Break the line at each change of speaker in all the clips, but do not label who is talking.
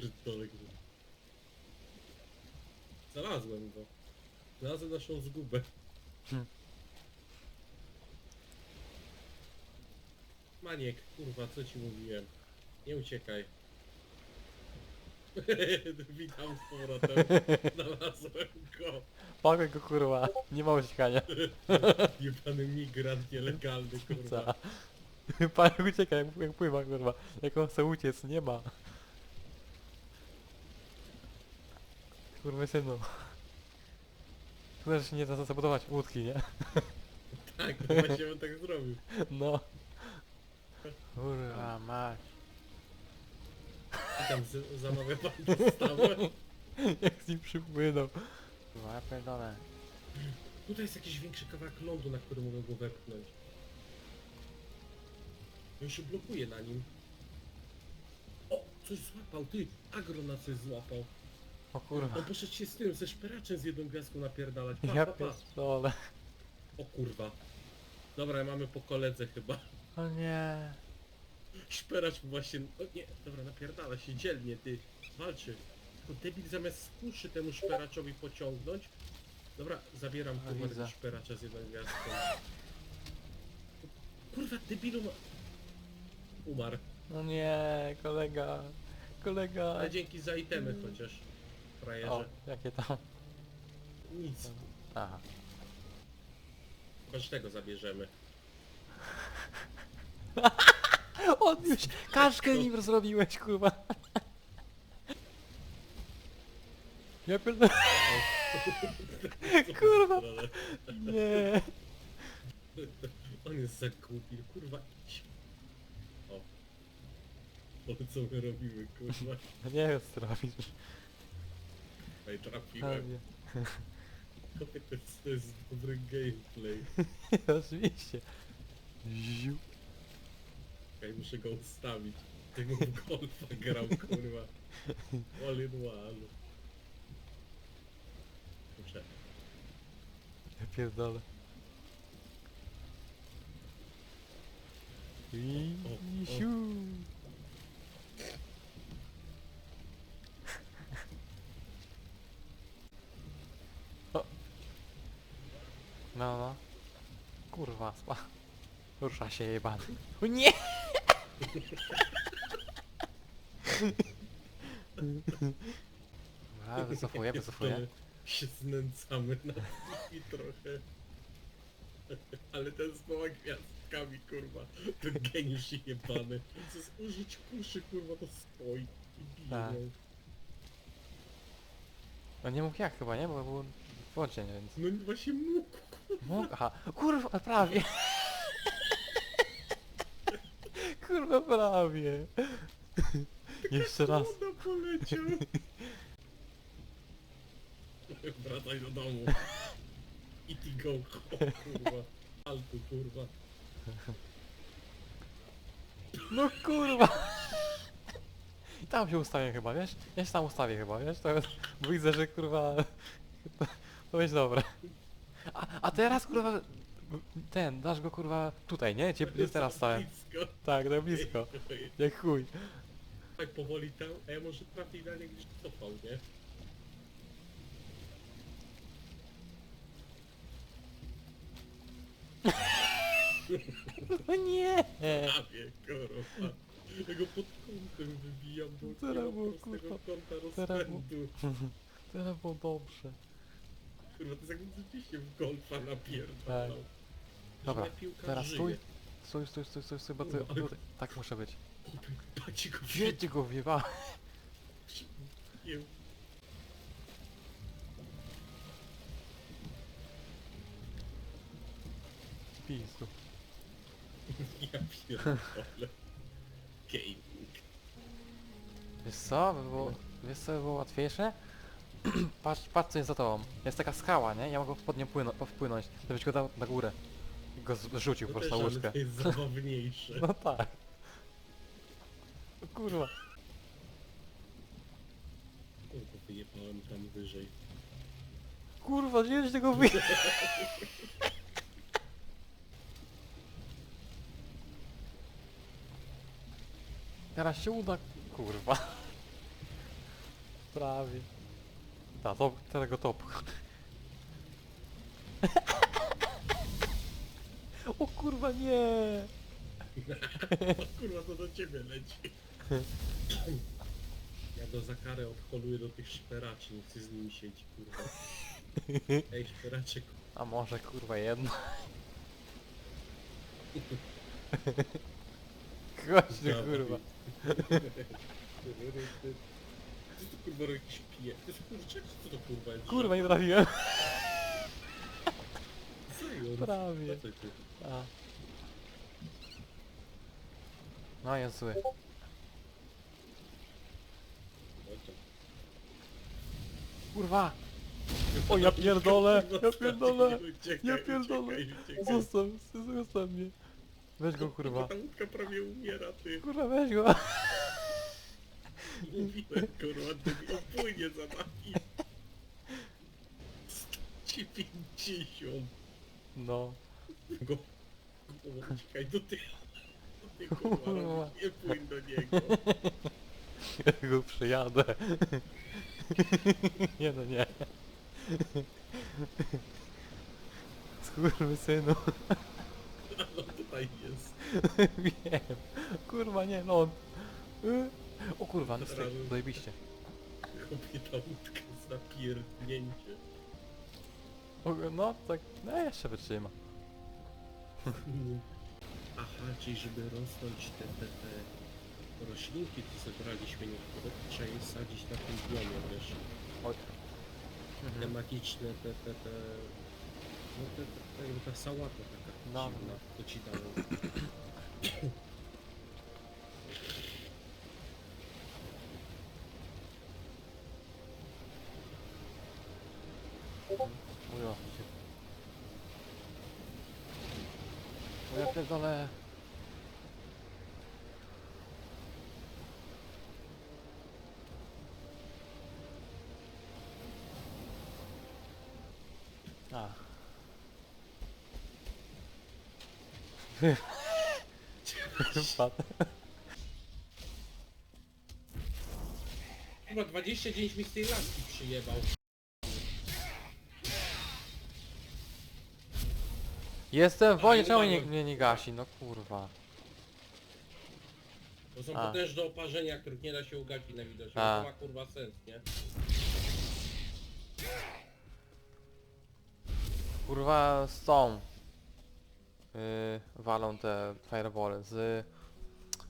pierdolę. Znalazłem go. Znalazłem naszą zgubę.
Hmm.
Maniek, kurwa, co ci mówiłem? Nie uciekaj. Witam z powrotem. Znalazłem go.
Pakuj go kurwa, nie ma uciekania.
Jebany migrant nielegalny, kurwa.
Pan ucieka jak, jak pływa kurwa. Jak on chce uciec, nie ma. Kurwa synu. Szkoda, że się nie da zabudować łódki, nie?
Tak, to właśnie bym tak zrobił.
No. Kurwa mać.
I tam z- zamawia pan dostawę.
Jak z nim przypłynął. Kurwa, ja pierdolę.
Tutaj jest jakiś większy kawałek lądu, na który mogę go wepchnąć. On się blokuje na nim. O, coś złapał, ty! Agro na coś złapał.
O kurwa.
On poszedł się z tym, ze szperaczem z jedną gwiazdką napierdalać. Pa,
Ja
pa, pa.
pierdolę.
O kurwa. Dobra, mamy po koledze chyba.
O nie.
Szperacz właśnie... O nie, dobra, napierdala się dzielnie, ty. Walczy. Tylko debil zamiast z kuszy temu szperaczowi pociągnąć. Dobra, zabieram
A,
kurwa
widzę.
tego szperacza z jedną gwiazdką. Kurwa, debilu ma... Umarł.
No nie, kolega. Kolega.
Ale dzięki za itemy chociaż.
O,
Frajerze.
jakie tam.
Nic.
Aha.
Każdego zabierzemy.
Odniósł! Kaszkę nim zrobiłeś, kurwa. Ja pierdolę. Kurwa. Nie.
On jest za głupi, kurwa idź. O. O co my robimy, kurwa?
Nie wiem co robisz.
Ej, trafiłem.
Prawie.
To jest, to jest dobry gameplay.
Oczywiście. Ziu.
Muszę go ustawić. Tego w golfa grał, kurwa. All in one. Muszę.
Ja pierdolę. I
O, o.
siu. O. No no. Kurwa, spa. Rusza się jebany. O nie! A, wycofuję, wycofuję.
Się znęcamy na i trochę. Ale ten z dwoma gwiazdkami, kurwa. To geniusz jebany. Chcesz użyć kuszy, kurwa, to stoi i bije.
Tak. No nie mógł jak chyba, nie? Bo był włączenie, więc...
No właśnie mógł.
Mógł? Aha. Kurwa, prawie. Kurwa, prawie. Jeszcze raz.
Ona poleciał. Wracaj do domu. I ty go, kurwa. Altu, kurwa.
No kurwa. I tam się ustawię chyba, wiesz? Ja się tam ustawię chyba, wiesz? To Widzę, że kurwa... To, będzie dobre. A, a teraz kurwa... Ten, dasz go kurwa tutaj, nie? Cię jest teraz stałem.
Blisko.
Tak, tak blisko. Jak chuj.
Tak powoli tam, a ja może trafię idealnie gdzieś cofał, nie?
No nie!
Prawie, kurwa. Ja go pod kątem wybijam, bo
Teraz
nie
było,
prostego
kurwa,
kąta
teraz
rozpędu.
Teraz było dobrze.
Kurwa, to jest jakby rzeczywiście w golfa napierdalał.
Tak. Dobra,
Że piłka
teraz
żyje.
stój. Stój, stój, stój, stój, stój, bo ty...
Kurwa, ale-
tutaj- Tak muszę być.
Patrzcie go
Wiedzie go wjebałem.
Nie,
Pizdu.
ja pierdolę. Gaming.
Wiesz co, by było, wiesz co by było łatwiejsze? Patrz, patrz co jest za tobą. Jest taka skała, nie? Ja mogę pod nią płyno, wpłynąć, żebyś go dał na górę. I go zrzucił po prostu na
to jest zabawniejsze.
No tak. Kurwa.
To wyjebałem tam wyżej.
Kurwa, gdzieś tego wyje... Teraz się uda, kurwa. Prawie. Ta, to, tego topu. O kurwa nie!
O kurwa, to do ciebie leci. Ja go za karę odholuję do tych szperaczy, nie chcę z nimi siedzieć, kurwa. Ej, szperacze,
A może kurwa jedno? Chodź ty kurwa.
Co to kurwa jakiś pije? To jest kurczak? Co to kurwa jest?
Kurwa nie trafiłem.
Zając.
Prawie.
Ty?
A. No jest zły. Kurwa! O ja pierdolę! Ja pierdolę! Ja pierdolę! Zostaw, zostaw mnie. Weź go kurwa.
Ta łódka prawie umiera, ty.
Kurwa weź go.
Mówiłem, kurwa, ty mi opłynie za nami. 150.
No.
Go, go, uciekaj do tyłu. Do tyłu, kurwa,
Kurwa.
nie płyń do niego.
Ja go przejadę. Nie no nie. Skurwy synu.
No tutaj jest.
Wiem. Kurwa nie no. Y. O kurwa, no stoi, zajebiście.
Chłopie, ta łódka jest na pierdnięcie.
O, No tak, no jeszcze wytrzyma.
Aha, czyli żeby rosnąć te, te, te roślinki, co zebraliśmy niektóre, trzeba je sadzić na tym biomie, wiesz.
Oj.
Te magiczne, te, te, te... No te, te, te jakby ta sałata taka
No,
dziwna, to ci dało.
Ujo. O ja pierdolę. A. Wpadł.
Chyba 29 mi z tej laski przyjebał.
Jestem w wonie,
A,
czemu
nie
nie, mnie nie gasi? No kurwa.
To są
A.
potężne oparzenia, których nie da się ugasić na widocznie.
A.
To ma kurwa sens, nie?
Kurwa z tą. Yy, walą te firebole z...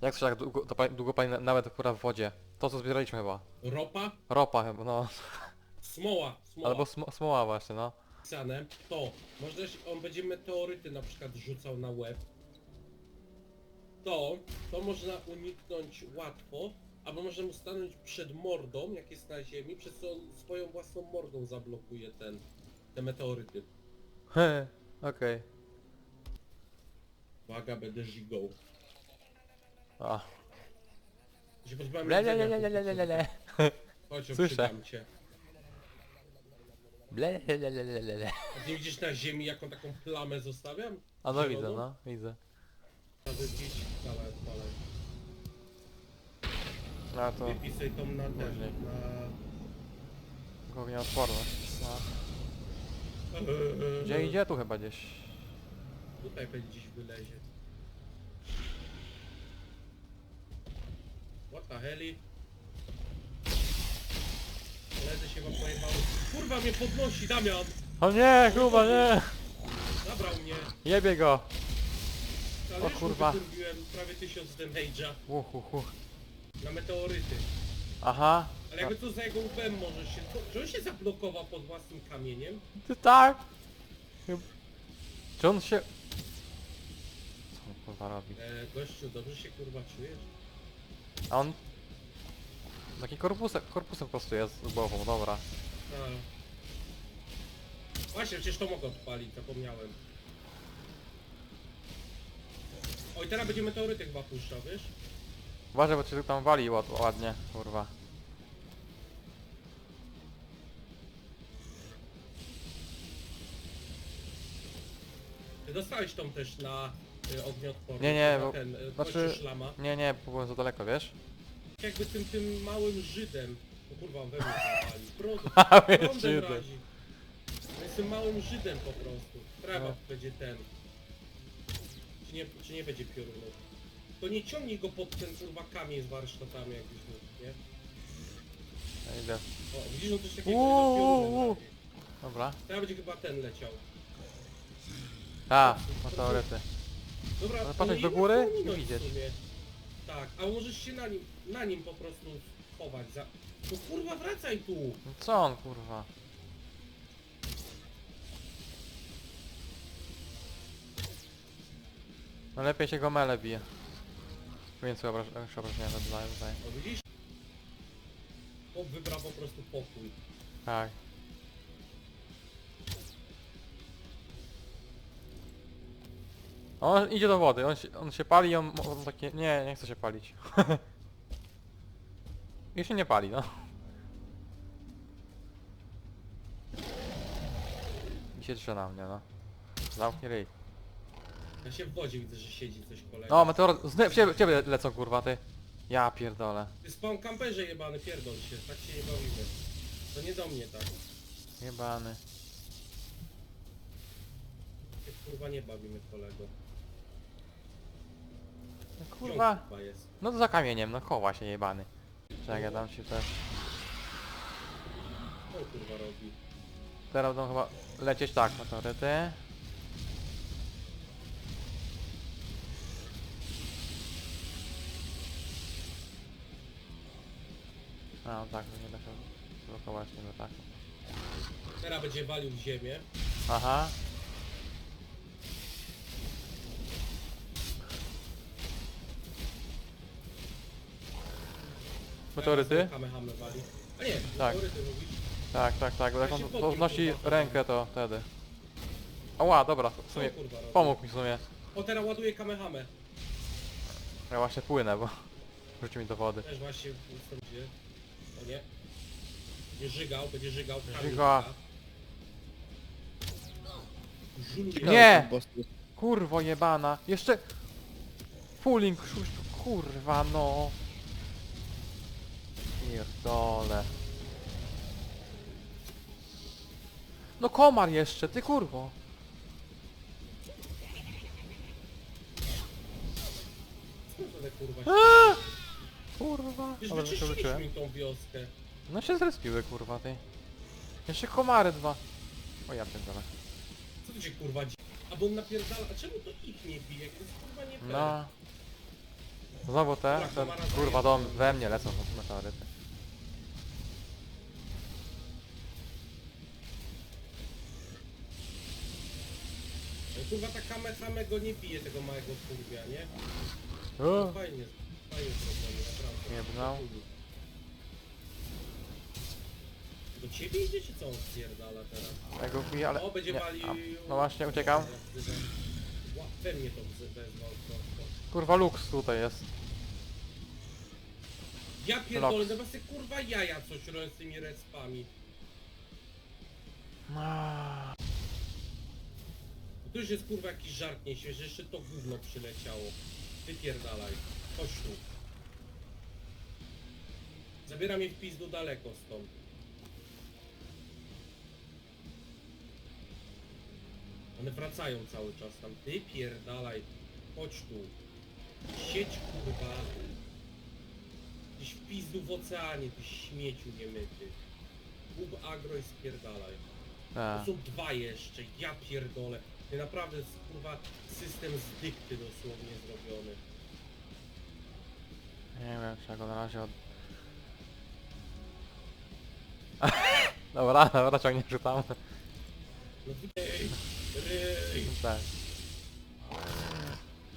Jak to się tak długo, to pa- długo pani na- nawet kurwa w wodzie. To co zbieraliśmy chyba.
Ropa,
Ropa chyba, no.
smoła, smoła.
Albo sm smoła właśnie, no.
Napisane, to się, on będzie meteoryty na przykład rzucał na łeb. To, to można uniknąć łatwo, albo można mu stanąć przed mordą, jak jest na ziemi, przez co on swoją własną mordą zablokuje ten, te meteoryty.
He, okej.
Uwaga, będę żigą.
A.
Się pozbywam
Ble, ble,
jedzenia,
ble, ble, ble, ble, ble.
Chodź,
Słyszę.
cię.
Ble, ble, ble, ble, ble, ble.
A nie widzisz na ziemi jaką taką plamę zostawiam?
A no
Zieloną?
widzę, no, widzę.
Nawet gdzieś dalej, dalej.
No to
Wypij sobie tą na ten,
Później.
na...
ogniaodporność. No. Gdzie idzie? Tu chyba gdzieś.
Tutaj pewnie gdzieś wylezie. What the heli? Się wam. Kurwa mnie podnosi, Damian!
O nie, chyba nie!
Zabrał mnie.
Jebie go!
Ale
O
już
kurwa.
wykurwiłem prawie 1000 damage'a
Uhu, hu.
na meteoryty.
Aha.
Ale jakby co za jego łbem może się... To, czy on się zablokował pod własnym kamieniem?
Ty tak? Czy on się... Co on kurwa robi?
E, gościu, dobrze się kurwa czujesz?
A on... Taki korpusem, korpusem po prostu jest z głową, dobra.
A. Właśnie, przecież to mogę odpalić, zapomniałem. Oj, teraz będzie meteoryty chyba puszczał, wiesz?
Uważaj, bo cię tam wali ład, ładnie, kurwa.
Ty dostałeś tą też na y, ognioodporność.
Nie, nie,
na
bo-
ten, y,
znaczy-
szlama.
Nie, nie, bo byłem za daleko, wiesz?
Jakby tym, tym małym Żydem O kurwa, we mnie
Mały
prądem razi. Jestem małym Żydem po prostu. Trawa
No.
będzie ten. Czy nie, czy nie będzie piorunów? To nie ciągnij go pod ten kurwa kamień z warsztatami jakbyś mógł, nie?
Ja idę.
O, widzisz, on coś takiego
Uuu. Dobra.
Teraz będzie chyba ten leciał.
A, no teorety.
Dobra,
Ale
to
patrzeć
nie
do góry
w
widzieć.
Tak, a możesz się na nim, na nim po prostu chować za... No kurwa, wracaj tu!
No co on kurwa? No lepiej się go mele bije. Więcej obraż obrażenia zadają tutaj.
No widzisz? Chłop wybrał po prostu pokój.
Tak. On idzie do wody, on się, on się pali i on, on takie... Nie, nie chce się palić. I się nie pali, no. I się na mnie, no. Zamknij ryj.
Ja się w wodzie widzę, że siedzi coś kolego.
No, meteor... Z w ciebie, w ciebie lecą kurwa, ty. Ja pierdolę.
Ty spawn kamperze jebany, pierdol się, tak się nie bawimy. To nie do mnie tak.
Jebany.
Się kurwa nie bawimy kolego.
No, kurwa.
jest.
No to za kamieniem, no chowa się jebany. Czekaj, dam ci też.
Co kurwa robi?
Teraz będą chyba lecieć tak, meteoryty. A, no tak, to nie da się blokować tego tak.
Teraz będzie walił w ziemię.
Aha. Meteoryty?
Kamehame wali. A nie,
Tak.
meteoryty mówisz.
Tak, tak, tak, bo jak
Ja
on
się kurwa,
rękę to wtedy. Ała, dobra, w sumie
kurwa
pomógł mi w sumie.
O teraz ładuje kamehame.
Ja właśnie płynę, bo rzuci mi do wody.
Też właśnie gdzie. O nie. Będzie żygał, będzie żygał. kamień
Żyga.
żyga. Żuluje.
Nie! Kurwo jebana. Jeszcze... Pulling, kurwa no. Pierdole. No komar jeszcze, ty kurwo.
Kurwa się...
Aaa! Kurwa.
Przecież
Dobra, to
wyczyściliśmy
wróciłem.
im tą wioskę.
No się zrespiły kurwa ty. Jeszcze komary dwa. O ja pierdolę.
Co tu się kurwa dzieje? A bo on napierdala... A czemu to ich nie bije? To jest kurwa nie fair.
No. Znowu te,
Dobra,
te
komara
kurwa
daje.
do we mnie lecą meteoryty.
No kurwa ta kamehame go nie bije, tego małego kurwia, nie? No fajnie, fajnie zrobione, naprawdę.
Jebnął.
Do ciebie idzie czy co on spierdala teraz?
ja go biję, ale...
o, będzie
nie. A, No właśnie, uciekam.
Ła- to wezwał.
Kurwa Lux tutaj jest.
Ja pierdolę,
Loks.
zamiast te kurwa jaja coś robią z tymi respami.
Aaaa.
To już jest kurwa jakiś żart niesie, że jeszcze to gówno przyleciało. Wypierdalaj. Chodź tu. Zabiera mnie w pizdu daleko stąd. One wracają cały czas tam. Wypierdalaj. Chodź tu. Sieć kurwa. Gdzieś w pizdu w oceanie, ty śmieciu niemyty. Bób agro i spierdalaj.
A.
To są dwa jeszcze, ja pierdolę. To naprawdę jest kurwa system z dykty dosłownie zrobiony.
Nie wiem, trzeba go na razie od... dobra, dobra, ciągnie rzucamy.
No.
Tak.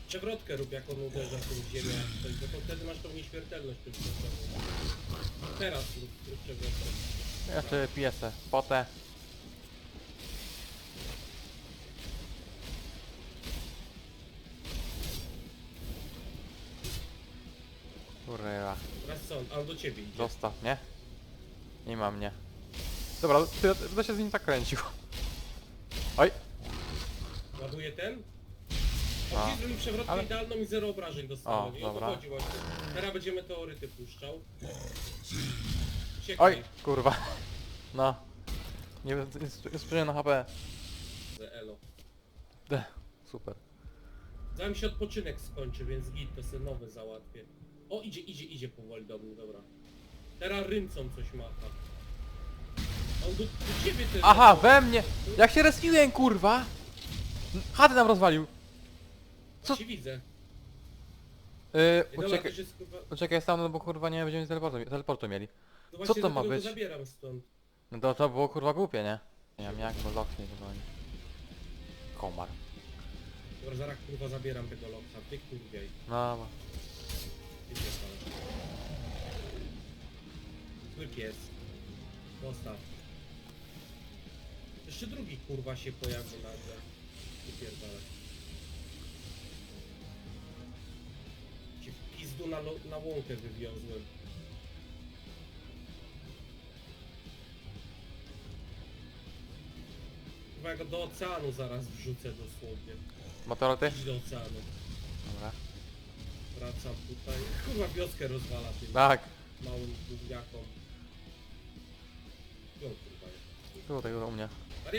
Przewrotkę rób jak on uderza w tą ziemię, jak coś, bo to wtedy masz tą nieśmiertelność tym Teraz rób, rób przewrotkę.
Jeszcze piesę, potę. Kurwa,
Teraz co? On do ciebie idzie.
zostaw mnie. Nie ma mnie. Dobra, ty, ty się z nim tak kręcił. Oj,
Ładuje ten?
A.
Ci zrobił przewrotkę
Ale-
idealną i zero obrażeń dostałem.
O,
I o to
dobra.
chodzi właśnie. Teraz będzie meteoryty puszczał. Uciekaj.
Oj, kurwa. No. Nie wiem, jest, jest przecież na HP.
Elo.
De, super.
Zanim się odpoczynek skończy, więc git, to sobie nowy załatwię. O, idzie, idzie, idzie powoli do mnie, dobra. Teraz ryncą coś macha. On do, do ciebie też...
Aha, we mnie! Jak się respiłem, kurwa! Chatę nam rozwalił. Co-?
Ci widzę.
Yy,
Ej, Dobra,
uciekaj, sam, no bo kurwa nie będziemy teleportu, teleportu mieli.
No właśnie
to ma
dlatego go
być?
zabieram stąd.
No to, to było kurwa głupie, nie? Nie wiem jak, bo lok nie wywali. Komar.
Dobra, zaraz kurwa zabieram tego loksa. Ty kurwiej.
No, bo...
Ty. Zły pies. Postaw. Jeszcze drugi kurwa się pojawił nagle. Ty pierdolę. Pizdu na, na łąkę wywiozłem. Chyba go do oceanu zaraz wrzucę dosłownie.
Motoroty?
Idź do oceanu.
Dobra.
Wracam tutaj. Kurwa wioskę rozwala tym
Tak,
małym gówniakom. Jo, kurwa
było tego u mnie.
A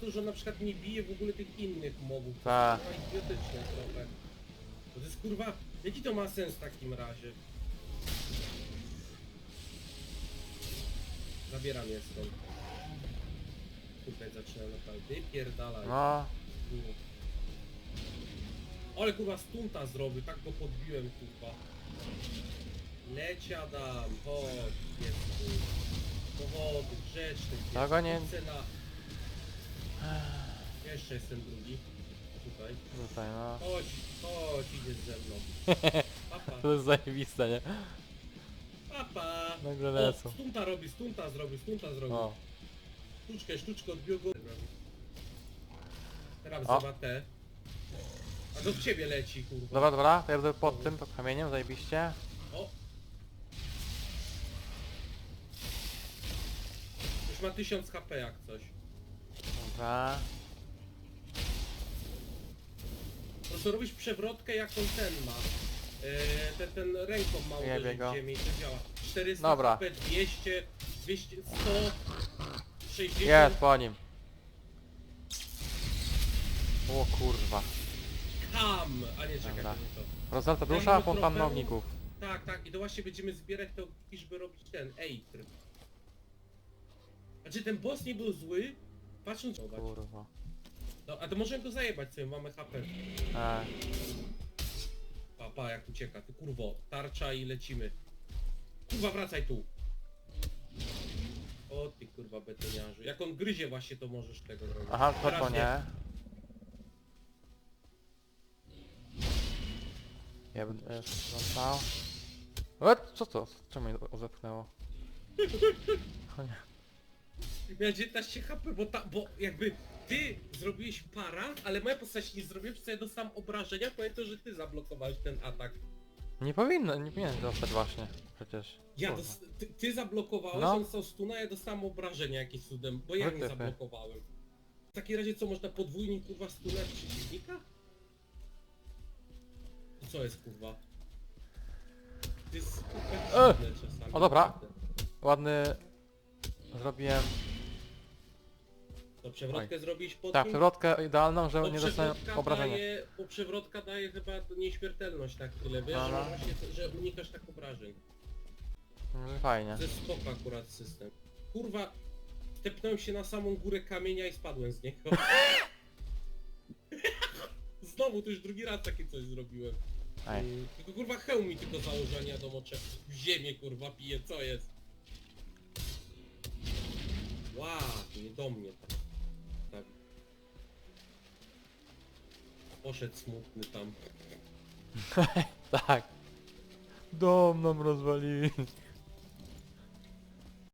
to, że na przykład nie bije w ogóle tych innych mobów.
Tak.
kurwa idiotyczne trochę. To jest kurwa... Jaki to ma sens w takim razie? Zabieram je stąd. Tutaj zaczynam naprawdę. Pierdalaj.
No,
Mm. Ale kurwa stunta zrobił, tak go podbiłem kurwa. Leć Adam, chodź, jest. Powody, grzeczny. pies,
Tego nie-.
Jeszcze jest ten drugi. Tutaj.
tutaj no.
Chodź, chodź, idziesz ze mną. Papa,
To jest zajebiste, nie?
papa.
Nagle
O,
lecą.
stunta robi, stunta zrobi, stunta zrobi.
O,
Sztuczkę, sztuczkę odbił go. Teraz
O.
wzywa te. A w ciebie leci, kurwa.
dobra, dobra, to ja będę pod tym, pod kamieniem, zajebiście.
O! Już ma 1000 HP jak coś.
Dobra.
Po prostu robisz przewrotkę jaką ten ma. Eee, ten, ten ręką ma
Jebie
uderzyć
go.
w ziemię i to działa. 400
Dobra.
HP, 200, 200, 100, 60.
Jest po nim. O kurwa.
Tam! A nie, czekaj,
Dobra.
to nie to.
Rozalta
Daj
dusza, fontanna
trofeum.
ogników.
Tak, tak, i to właśnie będziemy zbierać to, żeby robić ten Eitr. Znaczy ten boss nie był zły, patrząc...
Kurwa.
No, a to możemy go zajebać sobie, mamy HP.
Eee,
Pa, pa, jak ucieka, ty kurwo, tarcza i lecimy. Kurwa, wracaj tu. O ty kurwa betoniarzu. Jak on gryzie właśnie, to możesz tego robić.
aha, to
Teraz
to nie. Ja bym e, został. E, co to? Czemu mnie o- zepchnęło? O nie.
Miałem 19 HP, bo, ta, bo jakby ty zrobiłeś para, ale moja postać nie zrobiła, przez co ja dostałem obrażenia, pamiętam, że ty zablokowałeś ten atak.
Nie powinno, nie powinien dostać właśnie. Przecież.
Ja
Kurwa.
ty, ty zablokowałeś,
No.
on stał stuna, ja dostałem obrażenia jakimś cudem, bo ja nie
Wytypy.
zablokowałem. W takim razie co, można podwójnie kurwa stunać przeciwnika? To co jest kurwa? To jest kurwa
E!
dziwne czasami.
O, dobra. Ładny... Zrobiłem...
To przewrotkę zrobić pod
Tak, przewrotkę idealną, że
Bo
nie
przewrotka
obrażenia.
Daje, bo przewrotka daje chyba nieśmiertelność na chwilę, wiesz,
no.
że, właśnie, że unikasz tak obrażeń.
Że Fajnie.
To jest spoko akurat system. Kurwa, stepnąłem się na samą górę kamienia i spadłem z niego. Znowu, to już drugi raz takie coś zrobiłem.
Ej.
Mm, Tylko kurwa hełm mi tylko założenia do mocze. W ziemię kurwa pije, co jest? Ła, to nie do mnie tak. tak. Poszedł smutny tam.
Tak. Dom nam rozwalili.